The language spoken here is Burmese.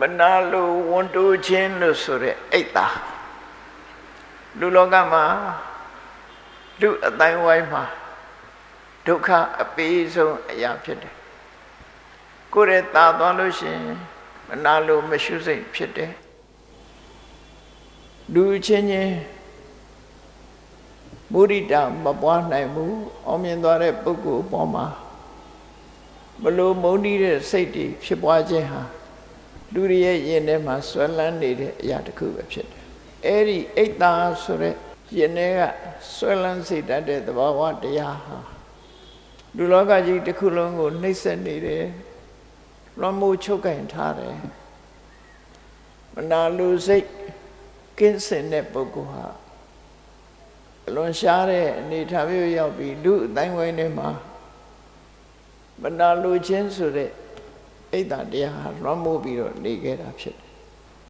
မနာလိုဝန်တိုးခြင်းလို့ဆိုတဲ့အိတ်တာလူလောကမှာလူအတိုင်းဝိုင်းမှာဒုက္ခအပေးဆုံးအရာဖြစ်တယ်ကိုယ်ရဲ့ตาသွားလို့ရှိရင်မနာလိုမရှုစိတ်ဖြစ်တယ်လူချင်းချင်းမုရိဒမပွားနိုင်ဘူးအောင်မြင်သွားတဲ့ပုဂ္ဂိုလ်အပေါ်မှာဘလို့မုန်းတီးတဲ့စိတ်တွေဖြစ်ပွားခြင်းဟာ လူတွေရဲ့ယင်ထဲမှာဆွဲလန်းနေတဲ့အရာတစ်ခုပဲဖြစ်တယ်အဲ့ဒီအိတ်တာဆိုတဲ့ယင်ထဲကဆွဲလန်းစေတတ်တဲ့သဘာဝတရားဟာလူလောကကြီးတစ်ခုလုံးကိုနှိမ့်ဆက်နေတယ်လွန်မှုချုပ်ကင်ထားတယ်မနာလူစိတ်ကင်းစင်တဲ့ပုဂ္ဂိုလ်ဟာအလွန်ရှားတဲ့အနေထားမျိုးရောက်ပြီးလူအတိုင်းဝိုင်းထဲမှာမနာလိုခြင်းဆိုတဲ့ အိတ်တတရားဟာလွှမ်းမိုးပြီးတော့နေခဲ့တာဖြစ်တယ်